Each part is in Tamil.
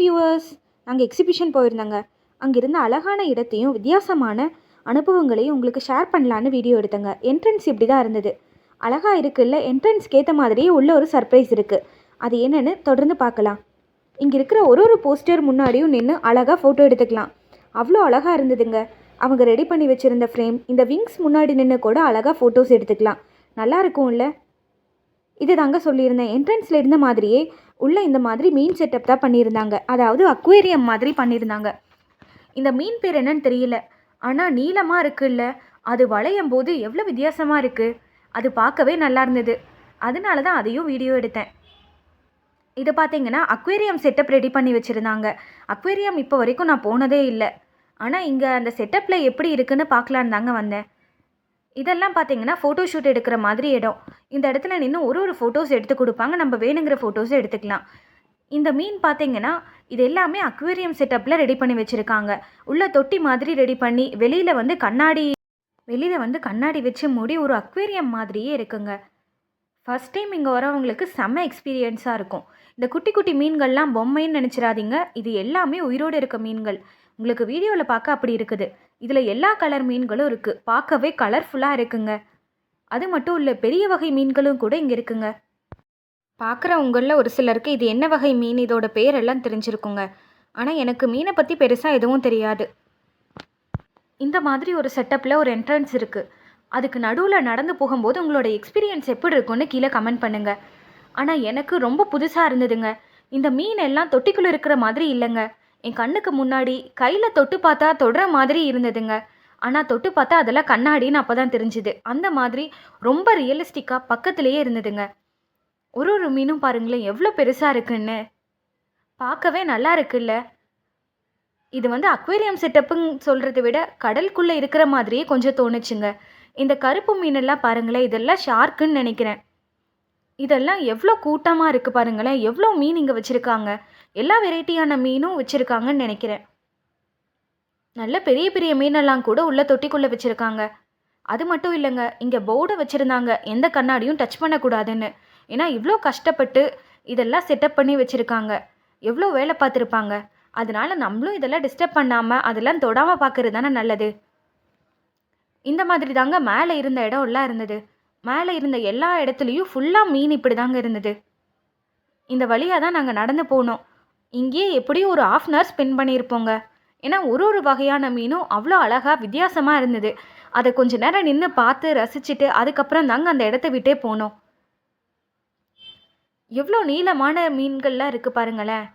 வியூவர்ஸ் நாங்கள் எக்ஸிபிஷன் போயிருந்தோங்க. அங்கிருந்த அழகான இடத்தையும் வித்தியாசமான அனுபவங்களையும் உங்களுக்கு ஷேர் பண்ணலான்னு வீடியோ எடுத்தேங்க. என்ட்ரன்ஸ் இப்படி தான் இருந்தது. அழகாக இருக்குல்ல என்ட்ரன்ஸ்க்கு ஏற்ற மாதிரியே உள்ள ஒரு சர்ப்ரைஸ் இருக்குது அது என்னென்னு தொடர்ந்து பார்க்கலாம். இங்கே இருக்கிற ஒரு ஒரு போஸ்டர் முன்னாடியும் நின்று அழகாக ஃபோட்டோ எடுத்துக்கலாம். அவ்வளோ அழகாக இருந்ததுங்க. அவங்க ரெடி பண்ணி வச்சுருந்த ஃப்ரேம் இந்த விங்ஸ் முன்னாடி நின்று கூட அழகாக ஃபோட்டோஸ் எடுத்துக்கலாம். நல்லா இருக்கும்ல? இது தாங்க சொல்லியிருந்தேன். என்ட்ரன்ஸில் இருந்த மாதிரியே உள்ளே இந்த மாதிரி மீன் செட்டப் தான் பண்ணியிருந்தாங்க. அதாவது அக்வேரியம் மாதிரி பண்ணியிருந்தாங்க. இந்த மீன் பேர் என்னன்னு தெரியல. ஆனால் நீளமாக இருக்குல்ல அது வளையும் போது எவ்வளோ வித்தியாசமாக இருக்குது அது பார்க்கவே நல்லா இருந்தது. அதனால தான் அதையும் வீடியோ எடுத்தேன். இது பார்த்தீங்கன்னா அக்வேரியம் செட்டப் ரெடி பண்ணி வச்சுருந்தாங்க. அக்வேரியம் இப்போ வரைக்கும் நான் போனதே இல்லை. ஆனால் இங்கே அந்த செட்டப்பில் எப்படி இருக்குன்னு பார்க்கலான்னு தாங்க வந்தேன். இதெல்லாம் பார்த்தீங்கன்னா ஃபோட்டோ ஷூட் எடுக்கிற மாதிரி இடம். இந்த இடத்துல நின்று ஒரு ஒரு ஃபோட்டோஸ் எடுத்து கொடுப்பாங்க. நம்ம வேணுங்கிற ஃபோட்டோஸும் எடுத்துக்கலாம். இந்த மீன் பார்த்தீங்கன்னா இது எல்லாமே அக்வேரியம் செட்டப்பில் ரெடி பண்ணி வச்சுருக்காங்க. உள்ள தொட்டி மாதிரி ரெடி பண்ணி வெளியில் வந்து கண்ணாடி வெளியில் வந்து கண்ணாடி வச்சு மூடி ஒரு அக்வேரியம் மாதிரியே இருக்குங்க. ஃபஸ்ட் டைம் இங்கே வரவங்களுக்கு செம்ம எக்ஸ்பீரியன்ஸாக இருக்கும். இந்த குட்டி குட்டி மீன்கள்லாம் பொம்மைன்னு நினச்சிடாதீங்க இது எல்லாமே உயிரோடு இருக்க மீன்கள். உங்களுக்கு வீடியோவில் பார்க்க அப்படி இருக்குது. இதில் எல்லா கலர் மீன்களும் இருக்குது பார்க்கவே கலர்ஃபுல்லாக இருக்குங்க. அது மட்டும் இல்லை பெரிய வகை மீன்களும் கூட இங்கே இருக்குங்க. பார்க்குறவங்களில் ஒரு சிலருக்கு இது என்ன வகை மீன் இதோட பேரெல்லாம் தெரிஞ்சிருக்குங்க. ஆனால் எனக்கு மீனை பற்றி பெருசாக எதுவும் தெரியாது. இந்த மாதிரி ஒரு செட்டப்பில் ஒரு என்ட்ரன்ஸ் இருக்குது அதுக்கு நடுவில் நடந்து போகும்போது உங்களோட எக்ஸ்பீரியன்ஸ் எப்படி இருக்கும்னு கீழே கமெண்ட் பண்ணுங்கள் ஆனால் எனக்கு ரொம்ப புதுசாக இருந்ததுங்க. இந்த மீன் எல்லாம் தொட்டிக்குள்ளே இருக்கிற மாதிரி இல்லைங்க. என் கண்ணுக்கு முன்னாடி கையில் தொட்டு பார்த்தா தொடுற மாதிரி இருந்ததுங்க. ஆனால் தொட்டு பார்த்தா அதெல்லாம் கண்ணாடின்னு அப்போ தான் தெரிஞ்சுது. அந்த மாதிரி ரொம்ப ரியலிஸ்டிக்காக பக்கத்துலேயே இருந்ததுங்க. ஒரு ஒரு மீனும் பாருங்களேன் எவ்வளோ பெருசாக இருக்குன்னு. பார்க்கவே நல்லா இருக்குல்ல. இது வந்து அக்வேரியம் செட்டப்புன்னு சொல்கிறத விட கடலுக்குள்ளே இருக்கிற மாதிரியே கொஞ்சம் தோணுச்சுங்க. இந்த கருப்பு மீனெல்லாம் பாருங்களேன் இதெல்லாம் ஷார்க்குன்னு நினைக்கிறேன். இதெல்லாம் எவ்வளோ கூட்டமாக இருக்குது பாருங்களேன் எவ்வளோ மீன் இங்கே வச்சுருக்காங்க. எல்லா வெரைட்டியான மீனும் வச்சுருக்காங்கன்னு நினைக்கிறேன். நல்ல பெரிய பெரிய மீனெல்லாம் கூட உள்ள தொட்டிக்குள்ளே வச்சுருக்காங்க. அது மட்டும் இல்லைங்க இங்கே போர்டை வச்சுருந்தாங்க. எந்த கண்ணாடியும் டச் பண்ணக்கூடாதுன்னு. ஏன்னா இவ்வளோ கஷ்டப்பட்டு இதெல்லாம் செட்டப் பண்ணி வச்சுருக்காங்க. எவ்வளோ வேலை பார்த்துருப்பாங்க. அதனால நம்மளும் இதெல்லாம் டிஸ்டர்ப் பண்ணாமல் அதெல்லாம் தொடாமல் பார்க்கறது தானே நல்லது. இந்த மாதிரி தாங்க மேலே இருந்த இடம் எல்லாம் இருந்தது. மேலே இருந்த எல்லா இடத்துலையும் ஃபுல்லாக மீன் இப்படி தாங்க இருந்தது. இந்த வழியாக தான் நாங்கள் நடந்து போனோம். இங்கேயே எப்படியும் ஒரு ஆஃப் அன் ஹவர் ஸ்பெண்ட் பண்ணியிருப்போங்க. ஏன்னா ஒரு ஒரு வகையான மீனும் அவ்வளோ அழகாக வித்தியாசமாக இருந்தது. அதை கொஞ்சம் நேரம் நின்று பார்த்து ரசிச்சுட்டு அதுக்கப்புறம் தாங்க அந்த இடத்த விட்டே போனோம். எவ்வளோ நீளமான மீன்கள்லாம் இருக்குது பாருங்களேன்.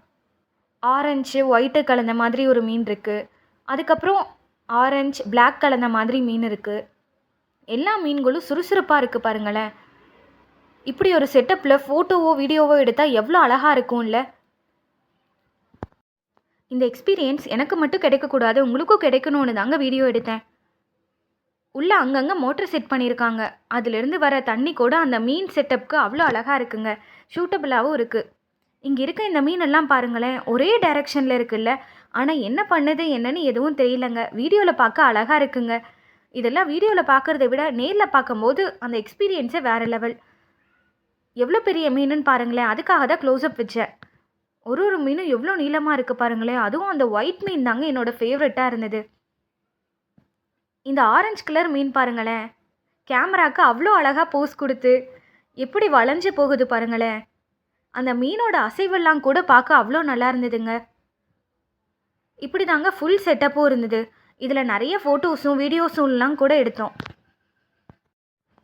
ஆரஞ்சு ஒயிட்டு கலந்த மாதிரி ஒரு மீன் இருக்குது அதுக்கப்புறம் ஆரஞ்சு பிளாக் கலந்த மாதிரி மீன் இருக்குது எல்லா மீன்களும் சுறுசுறுப்பாக இருக்குது பாருங்களேன். இப்படி ஒரு செட்டப்பில் ஃபோட்டோவோ வீடியோவோ எடுத்தால் எவ்வளோ அழகாக இருக்கும்ல. இந்த எக்ஸ்பீரியன்ஸ் எனக்கு மட்டும் கிடைக்கக்கூடாது உங்களுக்கும் கிடைக்கணும்னு தாங்க வீடியோ எடுத்தேன். உள்ளே அங்கங்கே மோட்டர் செட் பண்ணியிருக்காங்க அதுலேருந்து வர தண்ணி கூட அந்த மீன் செட்டப்புக்கு அவ்வளோ அழகாக இருக்குங்க. ஷூட்டபிளாகவும் இருக்குது இங்கே இருக்க இந்த மீனெல்லாம் பாருங்களேன் ஒரே டைரக்ஷனில் இருக்குல்ல. ஆனால் என்ன பண்ணுது என்னன்னு எதுவும் தெரியலங்க. வீடியோவில் பார்க்க அழகாக இருக்குங்க. இதெல்லாம் வீடியோவில் பார்க்குறத விட நேரில் பார்க்கும்போது அந்த எக்ஸ்பீரியன்ஸே வேறு லெவல் எவ்வளோ பெரிய மீனுன்னு பாருங்களேன் அதுக்காக தான் க்ளோஸ்அப் வச்சேன். ஒரு ஒரு மீனும் எவ்வளோ நீளமாக இருக்குது பாருங்களேன் அதுவும் அந்த ஒயிட் மீன் தாங்க என்னோடய ஃபேவரட்டாக இருந்தது. இந்த ஆரஞ்சு கலர் மீன் பாருங்களேன் கேமராக்கு அவ்வளோ அழகாக போஸ் கொடுத்து எப்படி வளைஞ்சு போகுது பாருங்களேன். அந்த மீனோட அசைவெல்லாம் கூட பார்க்க அவ்வளோ நல்லா இருந்ததுங்க. இப்படி தாங்க ஃபுல் செட்டப்பும் இருந்தது. இதில் நிறைய ஃபோட்டோஸும் வீடியோஸும்லாம் கூட எடுத்தோம்.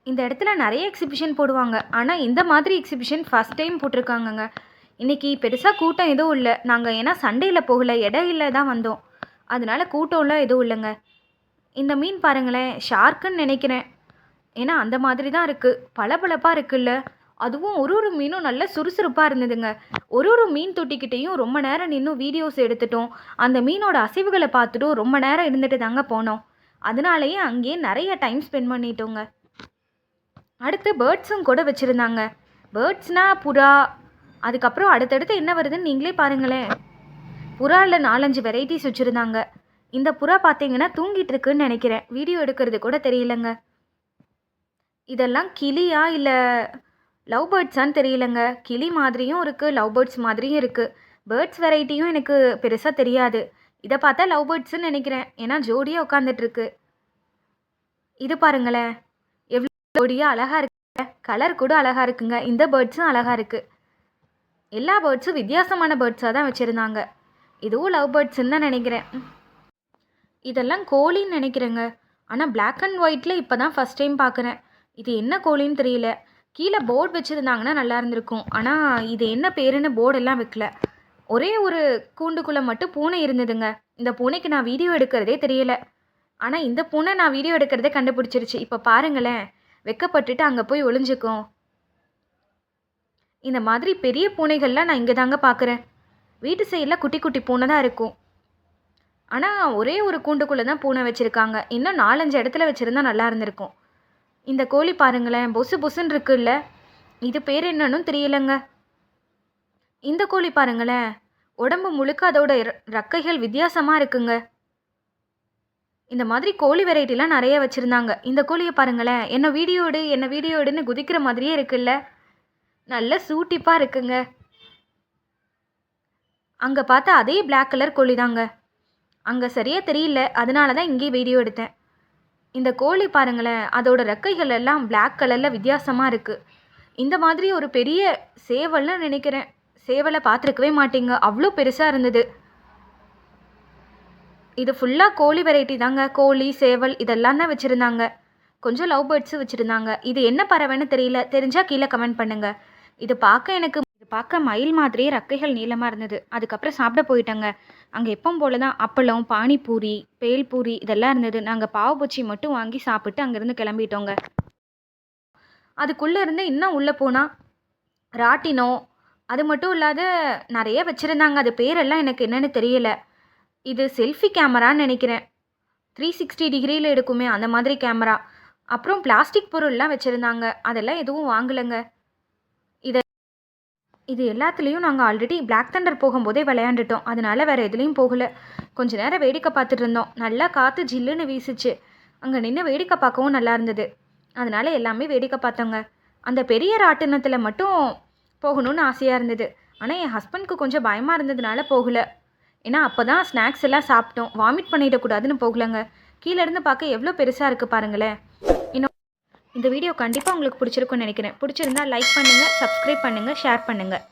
இந்த இடத்துல நிறைய எக்ஸிபிஷன் போடுவாங்க. ஆனால் இந்த மாதிரி எக்ஸிபிஷன் ஃபஸ்ட் டைம் போட்டிருக்காங்கங்க. இன்றைக்கி பெருசாக கூட்டம் எதுவும் இல்லை. நாங்கள் ஏன்னா சண்டேயில் போகல இடையில தான் வந்தோம். அதனால கூட்டம்லாம் எதுவும் இல்லைங்க. இந்த மீன் பாருங்களேன் ஷார்க்குன்னு நினைக்கிறேன். ஏன்னா அந்த மாதிரி தான் இருக்குது பளபளப்பாக இருக்குல்ல. அதுவும் ஒரு ஒரு மீனும் நல்ல சுறுசுறுப்பாக இருந்ததுங்க. ஒரு ஒரு மீன் தொட்டிக்கிட்டேயும் ரொம்ப நேரம் நின்று வீடியோஸ் எடுத்துட்டோம். அந்த மீனோட அசைவுகளை பார்த்துட்டும் ரொம்ப நேரம் இருந்துட்டு தாங்க போனோம். அதனாலேயே அங்கேயே நிறைய டைம் ஸ்பெண்ட் பண்ணிட்டோங்க. அடுத்து பேர்ட்ஸும் கூட வச்சுருந்தாங்க. பேர்ட்ஸ்னால் புறா அதுக்கப்புறம் அடுத்தடுத்து என்ன வருதுன்னு நீங்களே பாருங்களேன். புறாவில் நாலஞ்சு வெரைட்டிஸ் வச்சுருந்தாங்க. இந்த புறா பார்த்தீங்கன்னா தூங்கிட்டு இருக்குன்னு நினைக்கிறேன். வீடியோ எடுக்கிறது கூட தெரியலங்க. இதெல்லாம் கிளியா இல்லை லவ் பேர்ட்ஸான்னு தெரியலங்க. கிளி மாதிரியும் இருக்குது லவ் பேர்ட்ஸ் மாதிரியும் இருக்குது பேர்ட்ஸ் வெரைட்டியும் எனக்கு பெருசாக தெரியாது. இதை பார்த்தா லவ் பேர்ட்ஸ்ன்னு நினைக்கிறேன். ஏன்னா ஜோடியாக உட்காந்துட்ருக்கு இது பாருங்களேன். எவ்வளோ ஜோடியாக அழகாக இருக்கு. கலர் கூட அழகாக இருக்குங்க. இந்த பேர்ட்ஸும் அழகாக இருக்குது எல்லா பேர்ட்ஸும் வித்தியாசமான பேர்ட்ஸாக தான் வச்சுருந்தாங்க. இதுவும் லவ் பேர்ட்ஸ்ன்னு தான் நினைக்கிறேன். இதெல்லாம் கோழின்னு நினைக்கிறேங்க. ஆனால் பிளாக் அண்ட் ஒயிட்டில் இப்போ தான் ஃபஸ்ட் டைம் பார்க்குறேன் இது என்ன கோழின்னு தெரியல. கீழே போர்டு வச்சுருந்தாங்கன்னா நல்லா இருந்திருக்கும். ஆனால் இது என்ன பேருன்னு போர்டெல்லாம் வைக்கல. ஒரே ஒரு கூண்டுக்குள்ளே மட்டும் பூனை இருந்ததுங்க. இந்த பூனைக்கு நான் வீடியோ எடுக்கிறதே தெரியல. ஆனால் இந்த பூனை நான் வீடியோ எடுக்கிறதே கண்டுபிடிச்சிருச்சு. இப்போ பாருங்களேன். வெக்கப்பட்டுட்டு அங்கே போய் ஒளிஞ்சுக்கும். இந்த மாதிரி பெரிய பூனைகள்லாம் நான் இங்கே தாங்க பார்க்குறேன் வீட்டு சைடில் குட்டி குட்டி பூனை தான் இருக்கும். ஆனால் ஒரே ஒரு கூண்டுக்குள்ளே தான் பூனை வச்சுருக்காங்க. இன்னும் நாலஞ்சு இடத்துல வச்சுருந்தா நல்லா இருந்திருக்கும். இந்த கோழி பாருங்களேன் பொசு பொசுன்னு இருக்குல்ல? இது பேர் என்னன்னு தெரியலங்க. இந்த கோழி பாருங்களேன் உடம்பு முழுக்க அதோட ரக்கைகள் வித்தியாசமாக இருக்குங்க. இந்த மாதிரி கோழி வெரைட்டிலாம் நிறைய வச்சுருந்தாங்க. இந்த கோழியை பாருங்களேன் என்ன வீடியோடு என்ன வீடியோடுன்னு குதிக்கிற மாதிரியே இருக்குல்ல? நல்ல சூட்டிப்பாக இருக்குங்க. அங்கே பார்த்தா அதே பிளாக் கலர் கோழி தாங்க அங்கே சரியாக தெரியல அதனால தான் இங்கே வீடியோ எடுத்தேன். இந்த கோழி பாருங்களேன் அதோட ரெக்கைகள் எல்லாம் பிளாக் கலரில் வித்தியாசமாக இருக்குது இந்த மாதிரி ஒரு பெரிய சேவல்னு நினைக்கிறேன். சேவலை பார்த்துருக்கவே மாட்டீங்க அவ்வளோ பெருசாக இருந்தது. இது ஃபுல்லாக கோழி வெரைட்டி தாங்க. கோழி சேவல் இதெல்லாம் தான் வச்சுருந்தாங்க. கொஞ்சம் லவ் பேர்ட்ஸும் வச்சுருந்தாங்க. இது என்ன பறவைன்னு தெரியல தெரிஞ்சால் கீழே கமெண்ட் பண்ணுங்கள் இது பார்க்க எனக்கு இது பார்க்க மயில் மாதிரியே ரக்கைகள் நீளமாக இருந்தது. அதுக்கப்புறம் சாப்பிட போயிட்டாங்க. அங்கே எப்பவும் போல தான் அப்பளம் பானிபூரி பேல்பூரி இதெல்லாம் இருந்தது. நாங்கள் பாவபூச்சி மட்டும் வாங்கி சாப்பிட்டு அங்கேருந்து கிளம்பிட்டோங்க. அதுக்குள்ளே இருந்து இன்னும் உள்ளே போனால் ராட்டினம். அது மட்டும் இல்லாத நிறைய வச்சுருந்தாங்க. அது பேரெல்லாம் எனக்கு என்னன்னு தெரியல. இது செல்ஃபி கேமரான்னு நினைக்கிறேன். த்ரீ சிக்ஸ்டி டிகிரியில் எடுக்குமே அந்த மாதிரி கேமரா. அப்புறம் பிளாஸ்டிக் பொருள்லாம் வச்சுருந்தாங்க. அதெல்லாம் எதுவும் வாங்கலைங்க. இது எல்லாத்துலேயும் நாங்கள் ஆல்ரெடி பிளாக் தண்டர் போகும்போதே விளையாண்டுட்டோம். அதனால வேறு எதுலேயும் போகலை. கொஞ்ச நேரம் வேடிக்கை பார்த்துட்டு இருந்தோம். நல்லா காற்று ஜில்லுன்னு வீசிச்சு. அங்கே நின்று வேடிக்கை பார்க்கவும் நல்லா இருந்தது. அதனால எல்லாமே வேடிக்கை பார்த்தோங்க. அந்த பெரிய ராட்டினத்தில் மட்டும் போகணும்னு ஆசையாக இருந்தது. ஆனால் என் ஹஸ்பண்ட்க்கு கொஞ்சம் பயமாக இருந்ததுனால போகல. ஏன்னா அப்போ தான் ஸ்நாக்ஸ் எல்லாம் சாப்பிட்டோம். வாமிட் பண்ணிடக்கூடாதுன்னு போகலங்க. கீழே இருந்து பார்க்க எவ்வளோ பெருசாக இருக்குது பாருங்களேன். இந்த வீடியோ கண்டிப்பாக உங்களுக்கு பிடிச்சிருக்கும்னு நினைக்கிறேன். பிடிச்சிருந்தா லைக் பண்ணுங்கள் சப்ஸ்கிரைப் பண்ணுங்கள் ஷேர் பண்ணுங்கள்